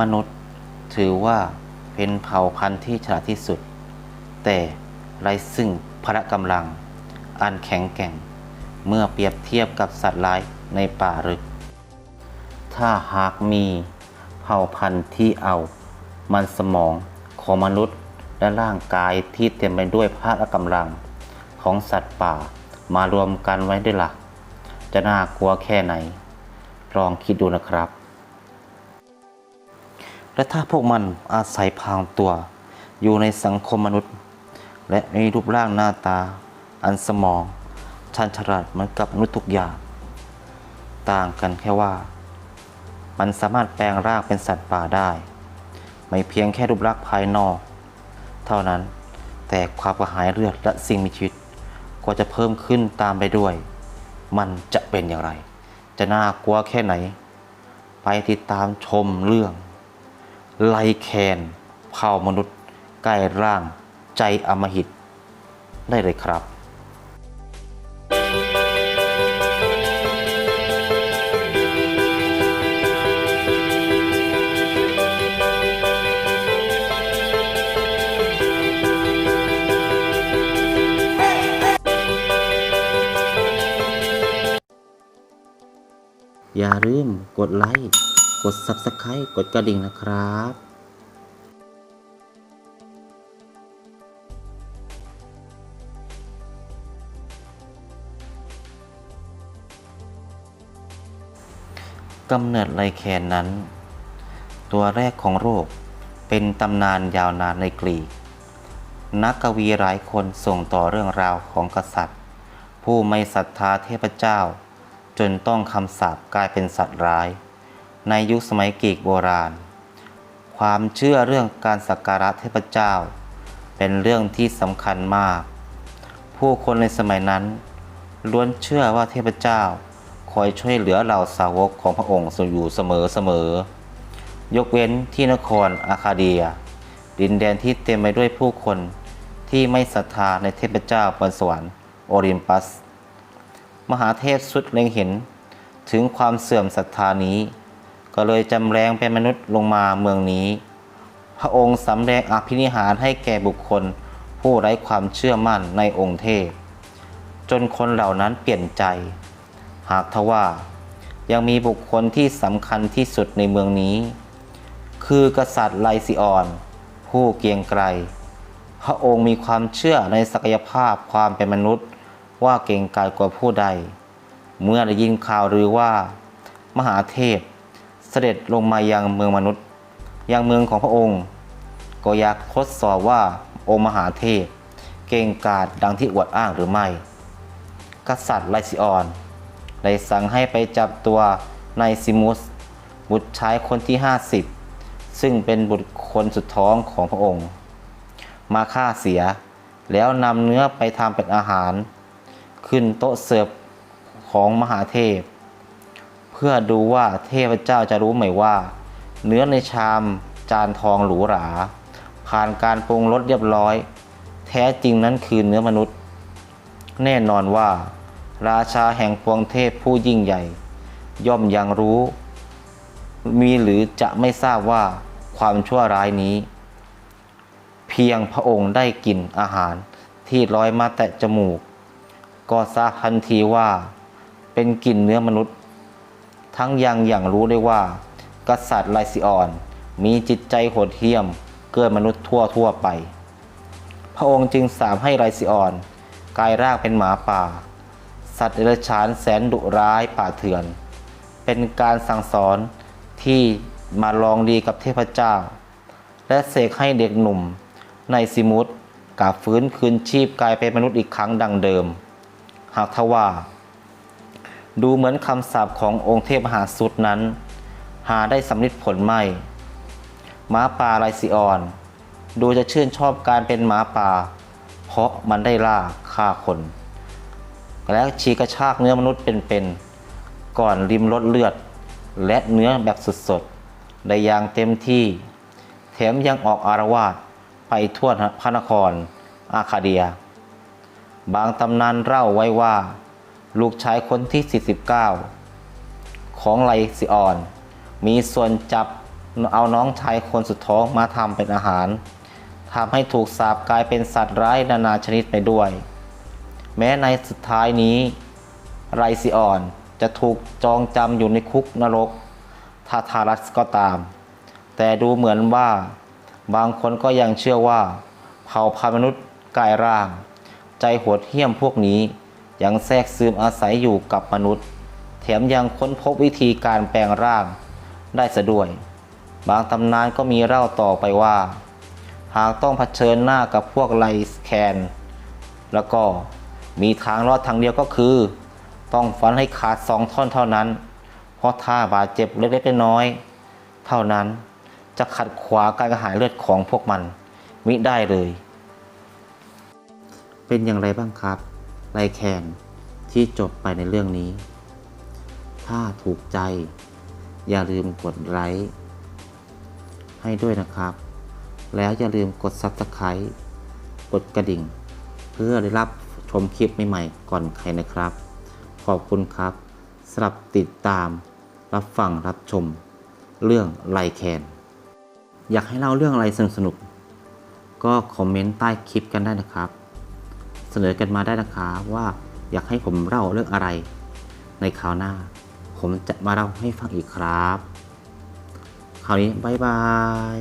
มนุษย์ ถือว่าเป็นเผ่าพันธุ์ที่ฉลาดที่สุด แต่ไร้ซึ่งพละกำลัง อันแข็งแกร่ง เมื่อเปรียบเทียบกับสัตว์ร้ายในป่าลึก ถ้าหากมีเผ่าพันธุ์ที่เอา มันสมองของมนุษย์และร่างกายที่เต็มไปด้วยพละกำลัง ของสัตว์ป่ามารวมกันไว้ด้วยละ่ะจะน่ากลัวแค่ไหน ลองคิดดูนะครับ และถ้าพวกมันอาศัยพรางตัว อยู่ในสังคมมนุษย์ และมีรูปร่างหน้าตา อันสมองชันฉลาดเหมือนกับมนุษย์ทุกอย่าง ต่างกันแค่ว่า มันสามารถแปลงร่างเป็นสัตว์ป่าได้ ไม่เพียงแค่รูปลักษณ์ภายนอก เท่านั้นแต่ความกระหายเลือดและสิ่งมีชีวิต ก็จะเพิ่มขึ้นตามไปด้วย มันจะเป็นอย่างไร จะน่ากลัวแค่ไหน ไปติดตามชมเรื่อง ไลแคนเผ่ามนุษย์ ใกล้ร่าง ใจอมหิต ได้เลยครับอย่าลืมกดไลค์ กด Subscribe กดกระดิ่งนะครับกำเนิดไลแคนนั้น ตัวแรกของโรคเป็นตำนานยาวนานในกรีก นักกวีหลายคนส่งต่อเรื่องราวของกษัตริย์ ผู้ไม่ศรัทธาเทพเจ้า จนต้องคำสาปกลายเป็นสัตว์ร้าย ในยุคสมัยกรีกโบราณ ความเชื่อเรื่องการสักการะเทพเจ้า เป็นเรื่องที่สำคัญมาก ผู้คนในสมัยนั้นล้วนเชื่อว่าเทพเจ้าคอยช่วยเหลือเหล่าสาวกของพระองค์อยู่เสมอเสมอยกเว้นที่นครอาคาเดีย ดินแดนที่เต็มไปด้วยผู้คนที่ไม่ศรัทธาในเทพเจ้าบนสวรรค์โอริมปัส มหาเทพสุดเล็งเห็นถึงความเสื่อมศรัทธานี้ ก็เลยจำแรงเป็นมนุษย์ลงมาเมืองนี้ พระองค์สำแดงอภินิหารให้แก่บุคคล ผู้ไร้ความเชื่อมั่นในองค์เทพ จนคนเหล่านั้นเปลี่ยนใจ หากทว่า ยังมีบุคคลที่สำคัญที่สุดในเมืองนี้ คือกษัตริย์ไลซิออน ผู้เกียงไกรพระองค์มีความเชื่อในศักยภาพความเป็นมนุษย์ว่าเก่งกาจกว่าผู้ใด เมื่อได้ยินข่าวหรือว่า มหาเทพ เสด็จลงมายังเมืองมนุษย์ ยังเมืองของพระองค์ ก็อยากทดสอบว่าองค์มหาเทพ เก่งกาจดังที่อวดอ้างหรือไม่ กษัตริย์ไลซิออนได้สั่งให้ไปจับตัวนายซิมุส บุตรชายคนที่ 50 ซึ่งเป็นบุตรคนสุดท้องของพระองค์ มาฆ่าเสีย แล้วนำเนื้อไปทำเป็นอาหาร ขึ้นโต๊ะเสิร์ฟของมหาเทพ เพื่อดูว่าเทพเจ้าจะรู้ไหมว่า เนื้อในชามจานทองหรูหรา ผ่านการปรุงรสเรียบร้อย แท้จริงนั้นคือเนื้อมนุษย์ แน่นอนว่า ราชาแห่งปวงเทพผู้ยิ่งใหญ่ ย่อมยังรู้ มีหรือจะไม่ทราบว่าความชั่วร้ายนี้ เพียงพระองค์ได้กินอาหารที่ลอยมาแตะจมูก ก็ทราบทันทีว่า เป็นกลิ่นเนื้อมนุษย์ ทั้งยังอย่างรู้ได้ว่า กษัตริย์ไลซิออน มีจิตใจโหดเหี้ยม เกินมนุษย์ทั่วทั่วไป พระองค์จึงสามให้ไลซิออนกลายร่างเป็นหมาป่า สัตว์เดรัจฉานแสนดุร้ายป่าเถื่อน เป็นการสั่งสอนที่มาลองดีกับเทพเจ้า และเสกให้เด็กหนุ่มในซิมุสกลับฟื้นคืนชีพกลายเป็นมนุษย์อีกครั้งดังเดิม หากทว่า ดูเหมือนคำสาปขององค์เทพมหาสุดนั้น หาได้สำลิดผลไม่หมาป่าไลซิออน ดูจะชื่นชอบการเป็นหมาป่า เพราะมันได้ล่าฆ่าคน และฉีกกระชากเนื้อมนุษย์เป็นๆก่อนริมรสเลือด และเนื้อแบบสดๆได้อย่างเต็มที่ แถมยังออกอารวาสไปทั่วพระนครอาคาเดีย บางตำนานเล่าไว้ว่า ลูกชายคนที่ 49 ของไลซิออน มีส่วนจับเอาน้องชายคนสุดท้องมาทำเป็นอาหารทำให้ถูกสาปกลายเป็นสัตว์ร้ายนานาชนิดไปด้วย แม้ในสุดท้ายนี้ ไรซิออนจะถูกจองจำอยู่ในคุกนรกทาทารัสก็ตาม แต่ดูเหมือนว่า บางคนก็ยังเชื่อว่า เผ่าพันธุ์มนุษย์กายร่าง ใจโหดเหี้ยมพวกนี้ ยังแทรกซึมอาศัยอยู่กับมนุษย์ แถมยังค้นพบวิธีการแปลงร่างได้ซะด้วย บางตำนานก็มีเล่าต่อไปว่า หากต้องเผชิญหน้ากับพวกไลแคน แล้วก็มีทางรอดทางเดียวก็คือ ต้องฟันให้ขาดสองท่อนเท่านั้น เพราะถ้าบาดเจ็บเล็กๆน้อยๆเท่านั้นจะขัดขวางการกระหายเลือดของพวกมันมิได้เลย เป็นอย่างไรบ้างครับ ไลแคนที่จบไปในเรื่องนี้ ถ้าถูกใจ อย่าลืมกดไลค์ให้ด้วยนะครับ แล้วอย่าลืมกด Subscribe กดกระดิ่ง เพื่อได้รับชมคลิปใหม่ๆก่อนใครนะครับ ขอบคุณครับสำหรับติดตาม รับฟังรับชม เรื่องไลแคน อยากให้เล่าเรื่องอะไรสนุกๆก็คอมเมนต์ใต้คลิปกันได้นะครับ เสนอกันมาได้นะครับว่าอยากให้ผมเล่าเรื่องอะไร ในคราวหน้า ผมจะมาเล่าให้ฟังอีกครับ คราวนี้บ๊ายบาย